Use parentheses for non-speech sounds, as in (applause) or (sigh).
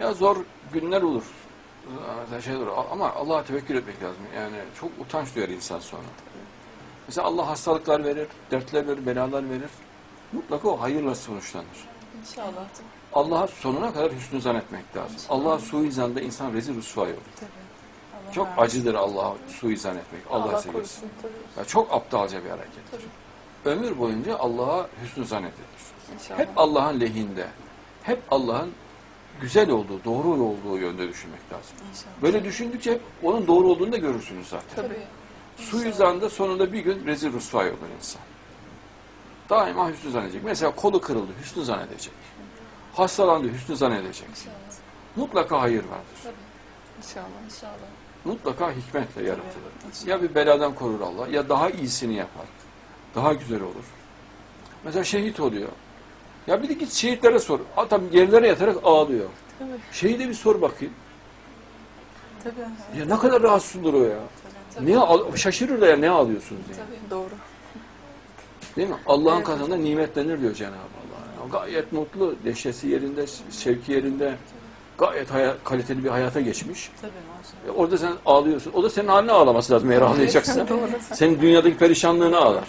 Ya zor günler olur. Mesela şey olur. Ama Allah'a tevekkül etmek lazım. Yani çok utanç duyar insan sonra. Mesela Allah hastalıklar verir, dertler verir, belalar verir. Mutlaka o hayırla sonuçlanır. İnşallah. Allah'a sonuna kadar hüsnü zan etmek lazım. Allah'a suizanda insan rezil rüsvay olur. Tabii. Allah Çok acıdır Allah'a suizan etmek. Allah, Allah seversin. korusun. Ya çok aptalca bir harekettir. Tabii. Ömür boyunca Allah'a hüsnü zan edilir. İnşallah. Hep Allah'ın lehinde, hep Allah'ın güzel olduğu, doğru olduğu yönde düşünmek lazım. İnşallah. Böyle düşündükçe hep onun doğru olduğunu da görürsünüz zaten. Tabii. Suizanda sonunda bir gün rezil rüsvay olur insan. Daima hüsnü zannedecek. Mesela kolu kırıldı, hüsnü zannedecek. Hastalandı, hüsnü zannedecek. İnşallah. Mutlaka hayır vardır. Tabii. İnşallah. İnşallah. Mutlaka hikmetle yaratılır. İnşallah. Ya bir beladan korur Allah, ya daha iyisini yapar. Daha güzel olur. Mesela şehit oluyor. Ya bir de git şehitlere sor. Adam yerlere yatarak ağlıyor. Tabii. Şehide bir sor bakayım. Tabii. Ya ne kadar rahatsızdır o ya. Tabii. Ağl- şaşırır da ya ne ağlıyorsunuz diye. Tabii. Doğru. Değil mi? Allah'ın Evet. katında nimetlenir diyor Cenab-ı Allah. Yani gayet mutlu, neşesi yerinde, şevki yerinde. Gayet kaliteli bir hayata geçmiş. Tabii maşallah. E orada sen ağlıyorsun. O da senin haline ağlaması lazım eğer ağlayacaksan. (laughs) Doğru. Senin dünyadaki perişanlığını ağlar.